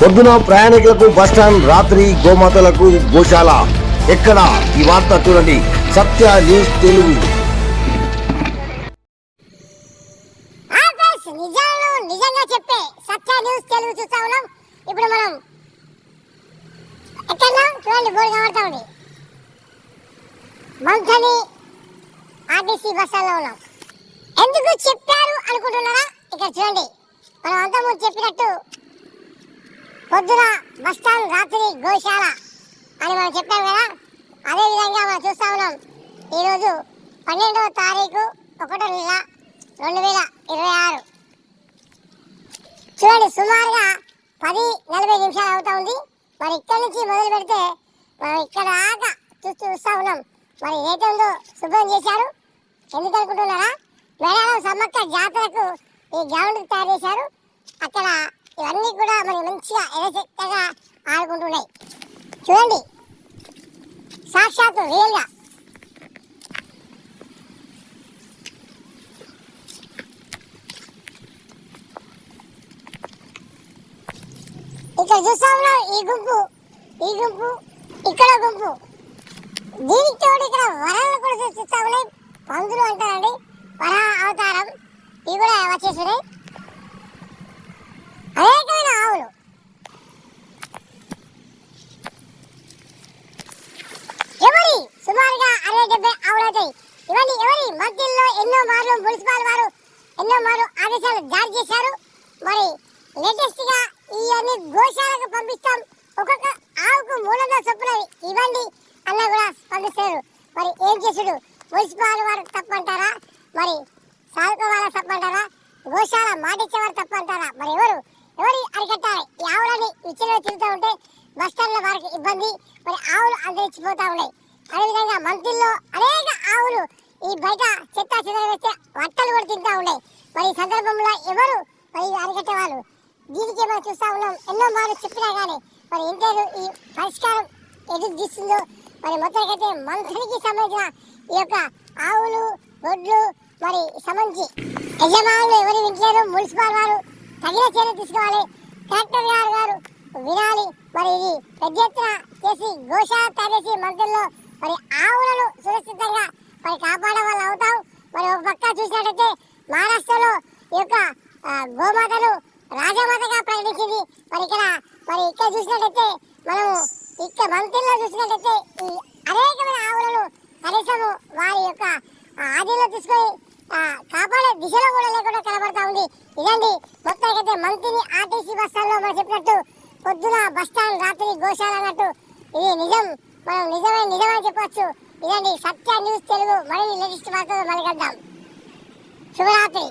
పొద్దున ప్రయాణికులకు బస్టాండ్ రాత్రి గోమాతలకు గోశాల. ఎక్కడ? ఈ వార్త చూడండి. సత్య న్యూస్ తెలుగు. నిజాలను నిజంగా చెప్పే సత్య న్యూస్ తెలుగు చూస్తా ఉన్నాం. ఇప్పుడు మనం ఎక్కడ చూడండి బోర్డు కనబడతా ఉంది. మంథని ఆర్టీసీ బస్సులో ఉన్నాం. ఎందుకు చెప్పారు అనుకుంటున్నారా? ఇక్కడ చూడండి. మనం అంతా చెప్పినట్టు పొద్దున బస్టాండ్ రాత్రి గోశాల అని మనం చెప్పాం కదా అదే విధంగా మనం చూస్తా ఉన్నాం. ఈరోజు పన్నెండవ తారీఖు ఒకటో నెల రెండు వేల ఇరవై ఆరు. చూడండి సుమారుగా పది నలభై నిమిషాలు అవుతా ఉంది. మరి ఇక్కడ నుంచి మొదలు పెడితే మనం ఇక్కడ దాకా చూస్తూ చూస్తూ ఉన్నాం. మరి ఏటందో శుభ్రం చేశారు. ఎందుకు అనుకుంటున్నారా మేడారం సమ్మక్క జాతరకు ఈ గ్రౌండ్ తయారు చేశారు. అక్కడ ఇవన్నీ కూడా మనకి మంచిగా ఎదచక్కగా ఆడుకుంటున్నాయి. చూడండి. సాక్షాత్తు రియల్గా. ఇక్కడ చూస్తా ఉన్నాం ఈ గుంపు. ఈ గుంపు ఇక్కడ గుంపు. దీనికి తోడు ఇక్కడ వరాలను కూడా చూస్తా ఉన్నాయి. పందులు అంటారండి. వరా అవతారం. ఇవి కూడా వచ్చేసినాయి. అనేకమైన ఆవులు. ఎవరి? సుమారుగా అరవై డెబ్బై ఆవులు అవుతాయి ఇవన్నీ ఎవరి? మధ్యలో ఎన్నో మార్లు మున్సిపల్ వారు ఎన్నో మార్లు ఆదేశాలు జారీ చేశారు. మరి లేటెస్ట్గా ఇవన్నీ గోశాలకు పంపిస్తాం. ఒక్కొక్క ఆవుకు మూడు వందల చొప్పున ఇవ్వండి అన్న కూడా స్పందిస్తారు మరి ఏం చేసుడు మున్సిపల్ వారు తప్పంటారా? మరి సాధుకోవాలా తప్పంటారా? గోశాల మాటిచ్చేవారు తప్పంటారా? మరి ఎవరు? ఎవరు అరికట్టాలి ఈ ఆవులని విచ్చలో తిరుగుతూ ఉంటే బస్ వారికి ఇబ్బంది. మరి ఆవులు అంతరించిపోతా ఉన్నాయి. అదేవిధంగా మంత్రుల్లో అనేక ఆవులు ఈ బయట చెత్త చెదర వేస్తే వట్టలు కూడా తింటా ఉన్నాయి. మరి ఈ సందర్భంలో ఎవరు మరి అరికట్టే వాళ్ళు? దీనికి మనం చూస్తూ ఉన్నాం. ఎన్నో మార్లు చెప్పినా కానీ మరి ఇంతేదో ఈ పరిష్కారం ఎదురు తీస్తుందో మరి మొత్తానికైతే మంత్రికి సంబంధించిన ఈ యొక్క ఆవులు గొడ్లు మరి సంబంధించి యజమానులు ఎవరు వింటలేరు మున్సిపల్ వారు తగిన చర్య తీసుకోవాలి. కలెక్టర్ గారు గారు వినాలి. మరి ఇది పెద్ద ఎత్తున చేసి గోశాల తయారు మంత్రుల్లో మరి ఆవులను సురక్షితంగా మరి కాపాడే వాళ్ళు అవుతాం. మరి ఒక పక్క చూసినట్టయితే మహారాష్ట్రలో ఈ యొక్క గోమాతను రాజమాతగా ప్రకటించింది. మరి ఇక్కడ మరి ఇక్కడ చూసినట్టయితే మనం ఇక్కడ మంత్రుల్లో చూసినట్టయితే ఈ అనేకమైన ఆవులను కనీసము వారి యొక్క ఆ, ఆధీనంలో తీసుకొని కాపాడే దిశలో కూడా లేకుండా కనబడతా ఉంది ఇదండి మొత్తానికైతే మంత్రిని ఆర్టీసీ బస్టాండ్లో మనం చెప్పినట్టు పొద్దున బస్టాండ్ రాత్రి గోశాల అన్నట్టు. ఇది నిజం మనం నిజమైన నిజమని చెప్పవచ్చు ఇదండి సత్య న్యూస్ తెలుగు మరిన్ని లేటెస్ట్ వార్తలు మళ్ళీ కలుద్దాం. శుభరాత్రి.